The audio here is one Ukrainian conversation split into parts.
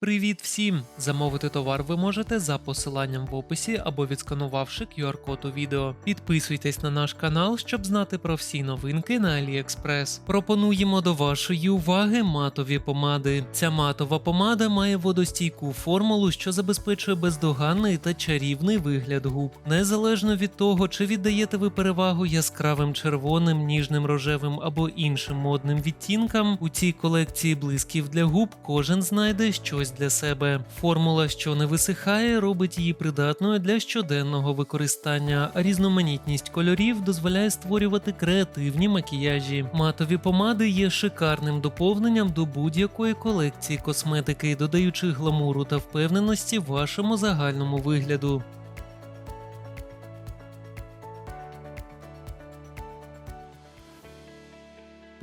Привіт всім! Замовити товар ви можете за посиланням в описі або відсканувавши QR-код у відео. Підписуйтесь на наш канал, щоб знати про всі новинки на AliExpress. Пропонуємо до вашої уваги матові помади. Ця матова помада має водостійку формулу, що забезпечує бездоганний та чарівний вигляд губ. Незалежно від того, чи віддаєте ви перевагу яскравим червоним, ніжним рожевим або іншим модним відтінкам, у цій колекції блисків для губ кожен знайде щось для себе. Формула, що не висихає, робить її придатною для щоденного використання. Різноманітність кольорів дозволяє створювати креативні макіяжі. Матові помади є шикарним доповненням до будь-якої колекції косметики, додаючи гламуру та впевненості вашому загальному вигляду.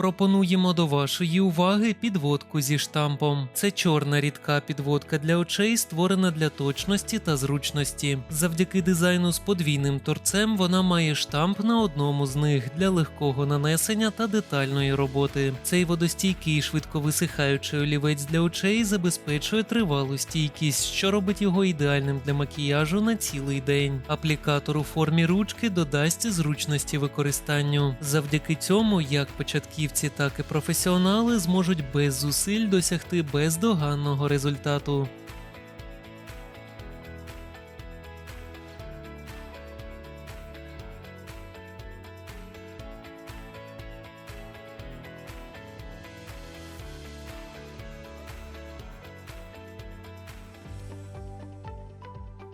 Пропонуємо до вашої уваги підводку зі штампом. Це чорна рідка підводка для очей, створена для точності та зручності. Завдяки дизайну з подвійним торцем вона має штамп на одному з них для легкого нанесення та детальної роботи. Цей водостійкий швидко висихаючий олівець для очей забезпечує тривалу стійкість, що робить його ідеальним для макіяжу на цілий день. Аплікатор у формі ручки додасть зручності використанню. Завдяки цьому, як початківці, так і професіонали зможуть без зусиль досягти бездоганного результату.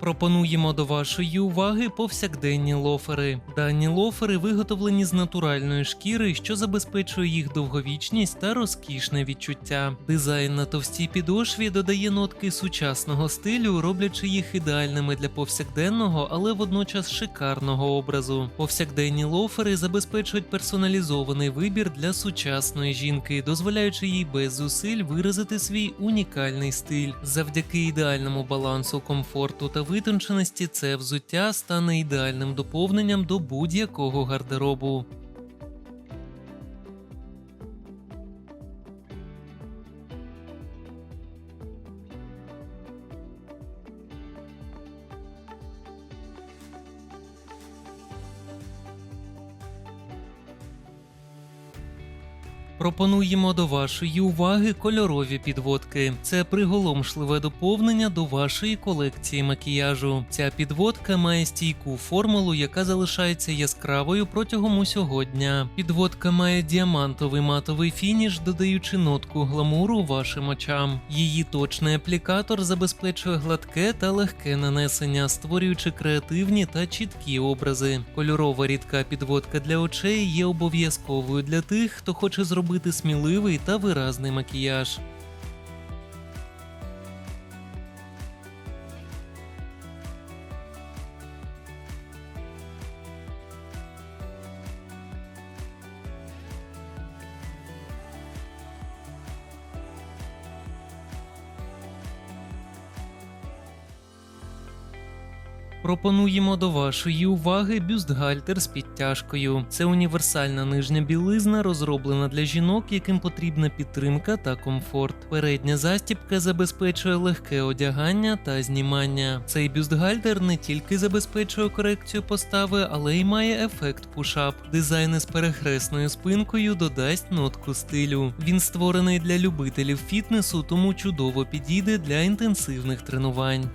Пропонуємо до вашої уваги повсякденні лофери. Дані лофери виготовлені з натуральної шкіри, що забезпечує їх довговічність та розкішне відчуття. Дизайн на товстій підошві додає нотки сучасного стилю, роблячи їх ідеальними для повсякденного, але водночас шикарного образу. Повсякденні лофери забезпечують персоналізований вибір для сучасної жінки, дозволяючи їй без зусиль виразити свій унікальний стиль. Завдяки ідеальному балансу комфорту та витонченості це взуття стане ідеальним доповненням до будь-якого гардеробу. Пропонуємо до вашої уваги кольорові підводки. Це приголомшливе доповнення до вашої колекції макіяжу. Ця підводка має стійку формулу, яка залишається яскравою протягом усього дня. Підводка має діамантовий матовий фініш, додаючи нотку гламуру вашим очам. Її точний аплікатор забезпечує гладке та легке нанесення, створюючи креативні та чіткі образи. Кольорова рідка підводка для очей є обов'язковою для тих, хто хоче зробити сміливий та виразний макіяж. Пропонуємо до вашої уваги бюстгальтер з підтяжкою. Це універсальна нижня білизна, розроблена для жінок, яким потрібна підтримка та комфорт. Передня застібка забезпечує легке одягання та знімання. Цей бюстгальтер не тільки забезпечує корекцію постави, але й має ефект пушап. Дизайн із перехресною спинкою додасть нотку стилю. Він створений для любителів фітнесу, тому чудово підійде для інтенсивних тренувань.